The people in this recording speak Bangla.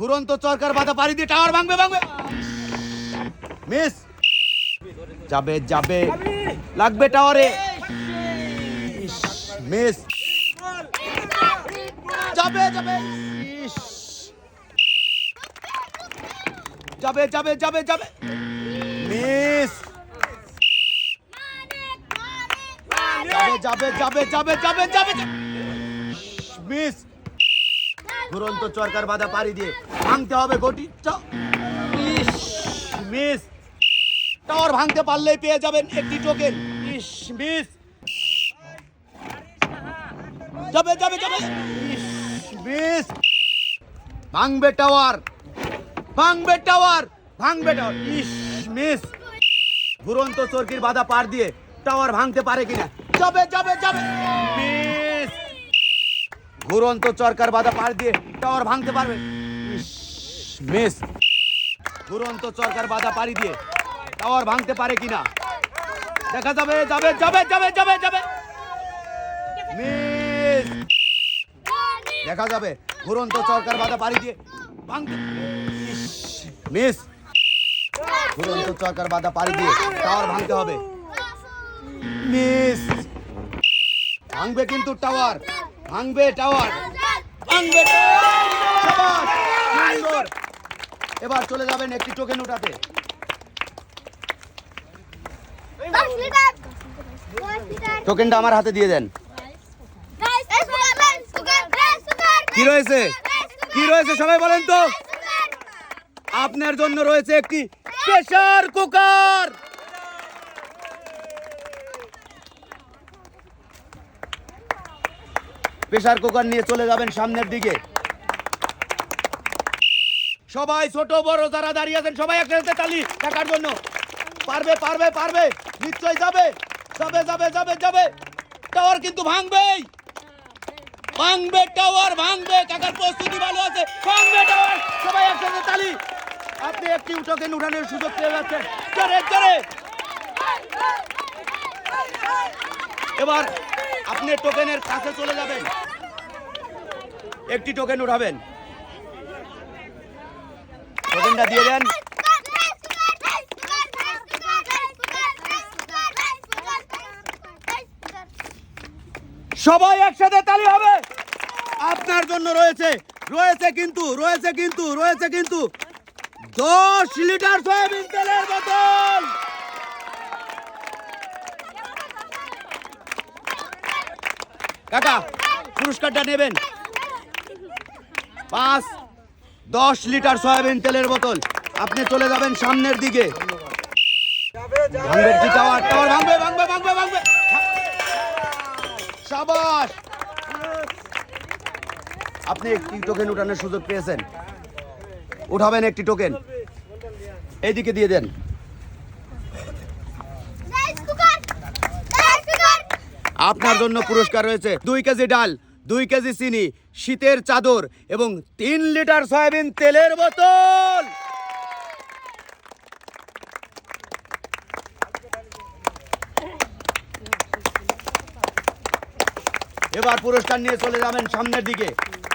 ঘুরন্ত চরকার বাধা পাড়ি দিয়ে টাওয়ার ভাঙবে ভাঙবে। মিস, যাবে যাবে। লাগবে টাওয়ারে। মিস, যাবে যাবে। যাবে যাবে যাবে যাবে। মিস, যাবে যাবে যাবে যাবে যাবে যাবে। মিস দুরন্ত চরকার বাধা পাড়ি দিয়ে ভাঙতে হবে গটি। মিস। টাওয়ার ভাঙতে পারলেই পেয়ে যাবেন একটি টোকেন। মিস। যাবে যাবে যাবে। মিস। ভাঙবে টাওয়ার। ভাঙবে টাওয়ার। ভাঙবে টাওয়ার। ইস, মিস। ঘুরন্ত চরকির বাধা পার দিয়ে টাওয়ার ভাঙতে পারে কিনা? যাবে যাবে যাবে। মিস। ঘুরন্ত চরকার বাধা পার দিয়ে টাওয়ার ভাঙতে পারবে। মিস ঘুরন্ত চরকার বাধা পাড়ি দিয়ে টাওয়ার ভাঙতে পারে কিনা? দেখা যাবে যাবে যাবে যাবে যাবে যাবে। মিস দেখা যাবে, ঘুরন্ত চরকার বাধা পাড়ি দিয়ে ভাঙতে মিস ঘুরন্ত চরকার বাধা পাড়ি দিয়ে টাওয়ার ভাঙতে হবে। মিস ভাঙবে কিন্তু টাওয়ার। ভাঙবে টাওয়ার। ভাঙবে এবার চলে যাবেন একটি টোকেন উঠাতে টোকেনটা আমার হাতে দিয়ে দেন। কি রয়েছে? কি রয়েছে সবাই বলেন তো? আপনার জন্য রয়েছে একটি প্রেসার কুকার। প্রেসার কুকার নিয়ে চলে যাবেন সামনের দিকে। সবাই ছোট, বড়, যারা দাঁড়িয়ে আছেন, সবাই একসাথে তালি টাকার জন্য। পারবে পারবে পারবে নিশ্চয় যাবে। যাবে যাবে যাবে যাবে। টাওয়ার কিন্তু ভাঙবেই। ভাঙবে টাওয়ার ভাঙবে। কাকার প্রস্তুতি ভালো আছে। ভাঙবে টাওয়ার সবাই একসাথে তালি। আপনি একটি টোকেন উঠানোর সুযোগ পেয়ে যাচ্ছেন। জোরে জোরে। এবার আপনি টোকেনের কাছে চলে যাবেন। একটি টোকেন উঠাবেন। টোকেনটা দিয়ে দেন। সবাই একসাথে তালি হবে। আপনার জন্য রয়েছে রয়েছে কিন্তু রয়েছে কিন্তু রয়েছে কিন্তু দশ লিটার সয়াবিন তেলের বোতল। কাকা, পুরস্কারটা নেবেন। পাঁচ, দশ লিটার সয়াবিন তেলের বোতল। আপনি চলে যাবেন সামনের দিকে। আপনি একটি টোকেন উঠানোর সুযোগ পেয়েছেন। উঠাবেন একটি টোকেন। এইদিকে দিয়ে দেন। আপনার জন্য পুরস্কার রয়েছে দুই কেজি ডাল, দুই কেজি চিনি, শীতের চাদর এবং তিন লিটার সয়াবিন তেলের বোতল। এবার পুরস্কার নিয়ে চলে যাবেন সামনের দিকে।